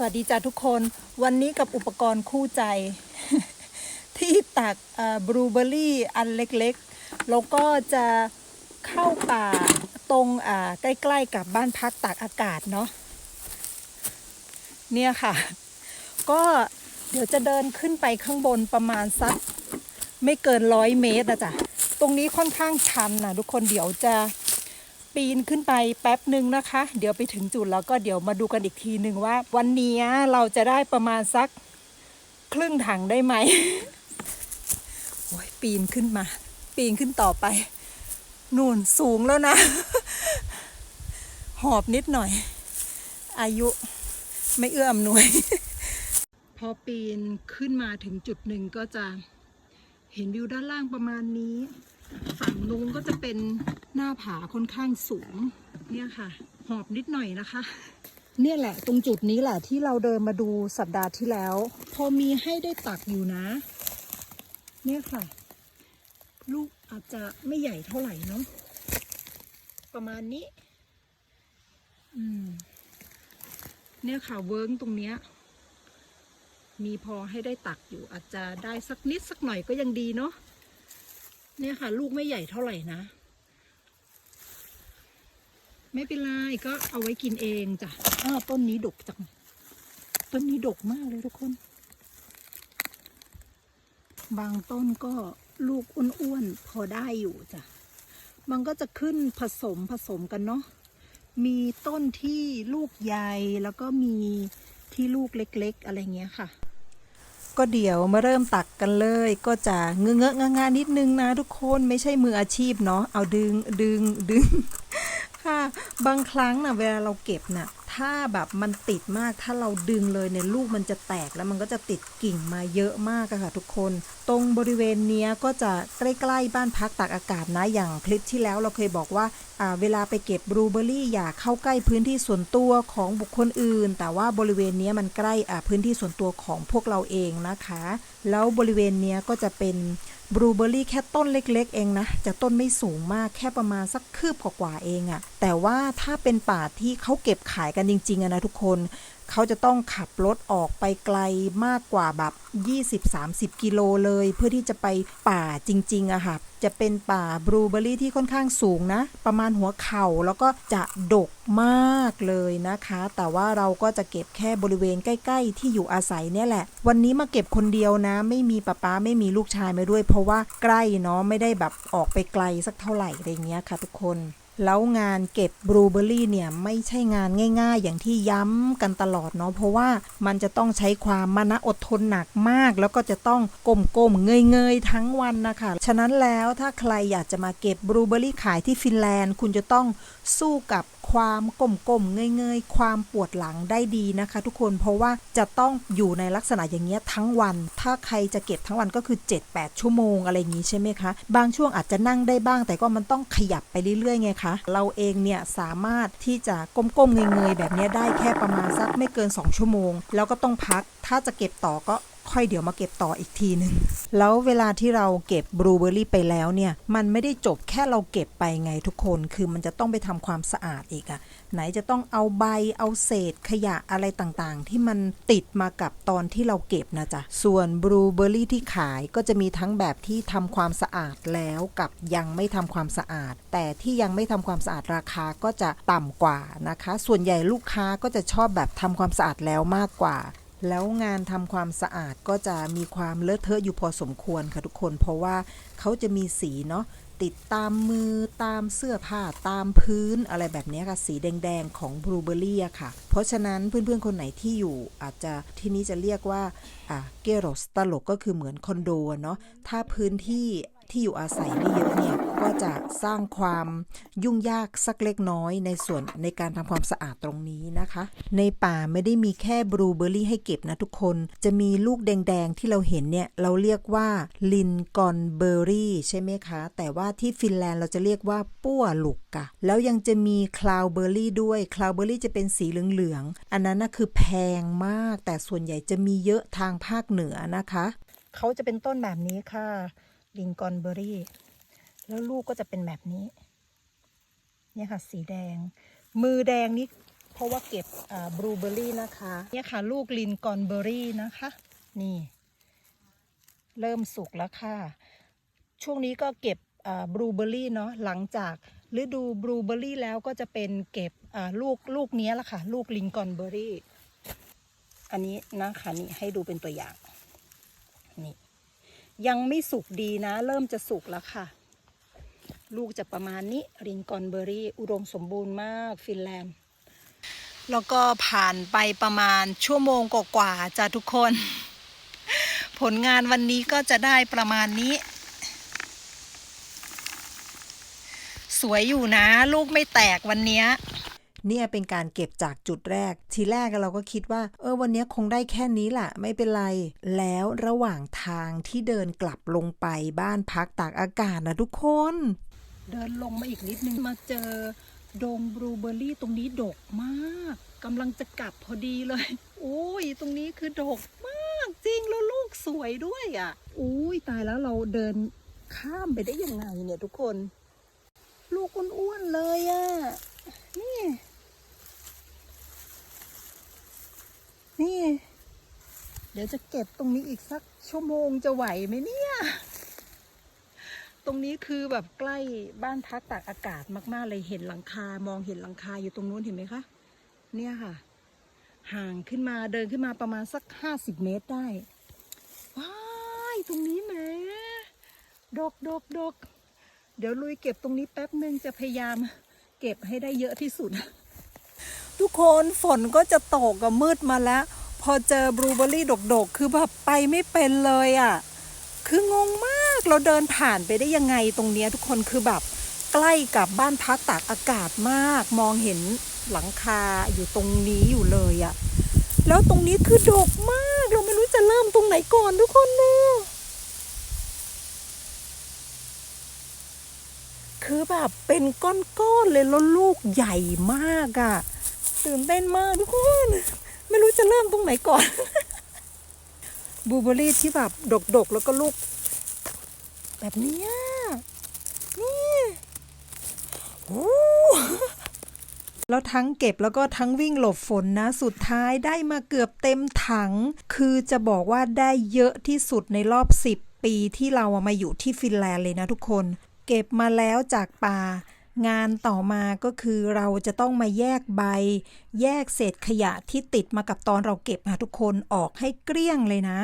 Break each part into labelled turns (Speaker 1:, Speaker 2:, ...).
Speaker 1: สวัสดีจ้าทุกคนวันนี้กับอุปกรณ์คู่ใจ ที่ตักบลูเบอร์รี่อันเล็กๆ แล้วก็จะเข้าป่าตรงใกล้ๆกับบ้านพักตากอากาศเนาะเนี่ยค่ะ ก็เดี๋ยวจะเดินขึ้นไปข้างบนประมาณสัก ไม่เกินร้อยเมตรนะจ๊ะตรงนี้ค่อนข้างชันนะทุกคนเดี๋ยวจะ ปีนขึ้นไปแป๊บหนึ่งนะคะ เดี๋ยวไปถึงจุดแล้วก็เดี๋ยวมาดูกันอีกทีหนึ่งว่า วันนี้เราจะได้ประมาณสักครึ่งถังได้ไหมโอ้ยปีนขึ้นมา ปีนขึ้นต่อไป นู่นสูงแล้วนะ หอบนิดหน่อย อายุไม่เอื้ออำนวย พอปีนขึ้นมาถึงจุดหนึ่งก็จะเห็นวิวด้านล่างประมาณนี้ ฝั่งนู้นก็จะเป็น หน้าผาค่อนข้างสูง เนี่ยค่ะ หอบนิดหน่อยนะคะ เนี่ยแหละ ตรงจุดนี้แหละที่เราเดินมาดูสัปดาห์ที่แล้ว พอมีให้ได้ตักอยู่นะ เนี่ยค่ะ ลูกอาจจะไม่ใหญ่เท่าไหร่เนาะประมาณนี้ อืม เนี่ยค่ะเวิร์กตรงเนี้ย มีพอให้ได้ตักอยู่ อาจจะได้สักนิดสักหน่อยก็ยังดีเนาะเนี่ยค่ะ ลูกไม่ใหญ่เท่าไหร่นะ ไม่เป็นไรก็เอาไว้กินเองจ้ะอ้าวต้นนี้ดกจัง ต้นนี้ดกมากเลยทุกคน บางต้นก็ลูกอ้วนๆพอได้อยู่จ้ะ มันก็จะขึ้นผสมผสมกันเนาะ มีต้นที่ลูกใหญ่แล้วก็มีที่ลูกเล็กๆ อะไรเงี้ยค่ะ ก็เดี๋ยวมาเริ่มตักกันเลย ก็จะเงื้อเงอะงางานิดนึงนะทุกคนไม่ใช่มืออาชีพเนาะ เอาดึงดึงดึง ค่ะ บางครั้งนะเวลาเราเก็บนะ่ะถ้าแบบมันติดมากถ้าเราดึงเลยเนี่ยลูกมันจะแตกแล้วมันก็จะติดกิ่งมาเยอะมากอะค่ะทุกคน ตรงบริเวณเนี้ยก็จะใกล้ๆบ้านพักตากอากาศนะอย่างคลิปที่แล้วเราเคยบอกว่าเวลาไปเก็บบลูเบอรี่อย่าเข้าใกล้พื้นที่ส่วนตัวของบุคคลอื่น แต่ว่าบริเวณนี้มันใกล้พื้นที่ส่วนตัวของพวกเราเองนะคะ แล้วบริเวณนี้ก็จะเป็น บลูเบอร์รี่แค่ต้นเล็กๆ เองนะ จะต้นไม่สูงมากแค่ประมาณสักคืบกว่าๆเองอะแต่ว่าถ้าเป็นป่าที่เขาเก็บขายกันจริงๆอะนะทุกคน เขาจะต้องขับรถออกไปไกลมากกว่าแบบ 20-30 กิโลเลย เพื่อที่จะไปป่าจริงๆอะค่ะ จะเป็นป่าบลูเบอรี่ที่ค่อนข้างสูงนะ ประมาณหัวเข่าแล้วก็จะดกมากเลยนะคะ แต่ว่าเราก็จะเก็บแค่บริเวณใกล้ๆ ที่อยู่อาศัยเนี่ยแหละ วันนี้มาเก็บคนเดียวนะ ไม่มีป้าป้าไม่มีลูกชายมาด้วย เพราะว่าใกล้เนาะไม่ได้แบบออกไปไกลสักเท่าไหร่อะไรเงี้ยค่ะ ทุกคน แล้วงานเก็บบลูเบอร์รี่เนี่ยไม่ใช่งานง่าย ๆ อย่างที่ย้ำกันตลอดเนาะเพราะว่ามันจะต้องใช้ความมานะอดทนหนักมาก แล้วก็จะต้องก้มๆเงยๆทั้งวันนะคะฉะนั้นแล้วถ้าใครอยากจะมาเก็บบลูเบอร์รี่ขายที่ฟินแลนด์ คุณจะต้องสู้กับ ความก้มๆเงยๆ ความปวดหลังได้ดีนะคะ ทุกคนเพราะว่าจะต้องอยู่ในลักษณะอย่างเงี้ยทั้งวัน ถ้าใครจะเก็บทั้งวันก็คือ 7-8 ชั่วโมงอะไรอย่างงี้ใช่ไหมคะบางช่วงอาจจะนั่งได้บ้าง แต่ก็มันต้องขยับไปเรื่อยๆไงคะเราเองเนี่ยสามารถที่จะก้มๆเงยๆแบบเนี้ยได้แค่ประมาณสักไม่เกิน 2 ชั่วโมง แล้วก็ต้องพัก ถ้าจะเก็บต่อก็ ค่อยเดี๋ยวมาเก็บต่ออีกทีหนึ่งแล้วเวลาที่เราเก็บบลูเบอร์รี่ไปแล้วเนี่ย มันไม่ได้จบแค่เราเก็บไปไงทุกคนคือมันจะต้องไปทำความสะอาดอีกอะไหนจะต้องเอาใบเอาเศษขยะอะไรต่างๆ ที่มันติดมากับตอนที่เราเก็บนะจ๊ะ ส่วนบลูเบอร์รี่ที่ขายก็จะมีทั้งแบบที่ทำความสะอาดแล้วกับยังไม่ทำความสะอาด แต่ที่ยังไม่ทำความสะอาดราคาก็จะต่ำกว่านะคะ ส่วนใหญ่ลูกค้าก็จะชอบแบบทำความสะอาดแล้วมากกว่า แล้วงานทำความสะอาดก็จะมีความเลอะเทอะอยู่พอสมควรค่ะทุกคน เพราะว่าเขาจะมีสีเนาะติดตามมือตามเสื้อผ้าตามพื้นอะไรแบบนี้ค่ะสีแดงๆของบลูเบอร์รี่ค่ะ เพราะฉะนั้นเพื่อนๆคนไหนที่อยู่อาจจะที่นี้จะเรียกว่าอ่าเกโรสตลกก็คือเหมือนคอนโดเนาะถ้าพื้นที่ ที่อยู่อาศัยไม่เยอะเนี่ยก็จะสร้างความยุ่งยากสักเล็กน้อยในส่วนในการทำความสะอาดตรงนี้นะคะ ในป่าไม่ได้มีแค่บลูเบอร์รี่ให้เก็บนะทุกคน จะมีลูกแดงๆที่เราเห็นเนี่ยเราเรียกว่าลินกอนเบอร์รี่ใช่ไหมคะ แต่ว่าที่ฟินแลนด์เราจะเรียกว่าปั้วหลุกกะ แล้วยังจะมีคลาวเบอร์รี่ด้วยคลาวเบอร์รี่จะเป็นสีเหลืองๆอันนั้นนะคือแพงมาก แต่ส่วนใหญ่จะมีเยอะทางภาคเหนือนะคะ เขาจะเป็นต้นแบบนี้ค่ะ ลิงกอนเบอร์รี่ แล้วลูกก็จะเป็นแบบนี้ เนี่ยค่ะสีแดง มือแดงนี่เพราะว่าเก็บบลูเบอรี่นะคะ เนี่ยค่ะลูกลินกอนเบอรี่นะคะ นี่ เริ่มสุกแล้วค่ะ ช่วงนี้ก็เก็บบลูเบอรี่เนาะหลังจากฤดูบลูเบอรี่แล้วก็จะเป็นเก็บลูกลูกนี้ละค่ะ ลูกลินกอนเบอรี่ อันนี้นะคะนี่ให้ดูเป็นตัวอย่างนี่ ยังไม่สุกดีนะ เริ่มจะสุกแล้วค่ะ ลูกจะประมาณนี้รินกอนเบอรี่ อุดมสมบูรณ์มากฟินแลนด์ แล้วก็ผ่านไปประมาณชั่วโมงกว่าๆจ้ะทุกคน ผลงานวันนี้ก็จะได้ประมาณนี้ สวยอยู่นะ ลูกไม่แตกวันนี้
Speaker 2: เนี่ยเป็นการเก็บจากจุดแรก ทีแรกเราก็คิดว่า เออวันนี้คงได้แค่นี้แหละไม่เป็นไร แล้วระหว่างทางที่เดินกลับลงไปบ้านพักตากอากาศนะทุกคน
Speaker 1: เดินลงมาอีกนิดนึงมาเจอดงบลูเบอร์รี่ตรงนี้ดกมากกำลังจะกลับพอดีเลยโอ้ยตรงนี้คือดกมากจริงแล้วลูกสวยด้วยอะ่ะอุ้ยตายแล้วเราเดินข้ามไปได้ยังไงเนี่ยทุกคน ลูกอ้วนๆเลยอะ่ะนี่ นี่ เดี๋ยวจะเก็บตรงนี้อีกสักชั่วโมงจะไหวไหมเนี่ย ตรงนี้คือแบบใกล้บ้านพักตากอากาศมาก ๆ เลยเห็นหลังคามองเห็นหลังคาอยู่ตรงนู้นเห็นไหมคะ เนี่ยค่ะ ห่างขึ้นมาเดินขึ้นมาประมาณสักห้าสิบเมตรได้ ว้ายตรงนี้แหมดกดกดกเดี๋ยวลุยเก็บตรงนี้แป๊บหนึ่งจะพยายามเก็บให้ได้เยอะที่สุด ทุกคนฝนก็จะตกกับมืดมาแล้ว พอเจอบลูเบอรี่ดกๆ คือแบบไปไม่เป็นเลยอะ่ะ คืองงมากเราเดินผ่านไปได้ยังไงตรงเนี้ยทุกคนคือแบบใกล้กับบ้านพักตากอากาศมาก มองเห็นหลังคาอยู่ตรงนี้อยู่เลยอะแล้วตรงนี้คือดกมาก เราไม่รู้จะเริ่มตรงไหนก่อนทุกคนเนะคือแบบเป็นก้อนๆเลยแล้วลูกใหญ่มากอะ ตื่นเต้นมากทุกคน ไม่รู้จะเริ่มตรงไหนก่อน บูเบอรี่ที่แบบดกๆ แล้วก็ลูก แบบนี้นี่โอ้แล้วทั้งเก็บแล้วก็ทั้งวิ่งหลบฝนนะ สุดท้ายได้มาเกือบเต็มถัง คือจะบอกว่าได้เยอะที่สุดในรอบ 10 ปีที่เรามาอยู่ที่ฟินแลนด์เลยนะทุกคน เก็บมาแล้วจากป่า งานต่อมาก็คือเราจะต้องมาแยกใบ แยกเศษขยะที่ติดมากับตอนเราเก็บค่ะทุกคนออกให้เกลี้ยงเลยนะ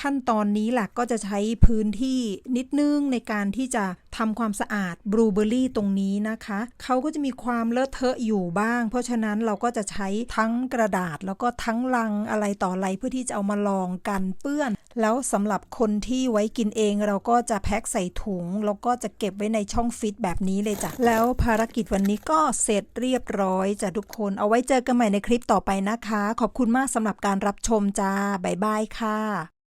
Speaker 1: ขั้นตอนนี้แหละก็จะใช้พื้นที่นิดนึงในการที่จะทำความสะอาดบลูเบอร์รี่ตรงนี้นะคะ เขาก็จะมีความเลอะเทอะอยู่บ้าง เพราะฉะนั้นเราก็จะใช้ทั้งกระดาษแล้วก็ทั้งลังอะไรต่ออะไรเพื่อที่จะเอามาลองกันเปื้อน แล้วสำหรับคนที่ไว้กินเองเราก็จะแพ็คใส่ถุง แล้วก็จะเก็บไว้ในช่องฟิตแบบนี้เลยจ้ะ แล้วภารกิจวันนี้ก็เสร็จเรียบร้อยจ้ะทุกคน เอาไว้เจอกันใหม่ในคลิปต่อไปนะคะ ขอบคุณมากสำหรับการรับชมจ้าบ๊ายบายค่ะ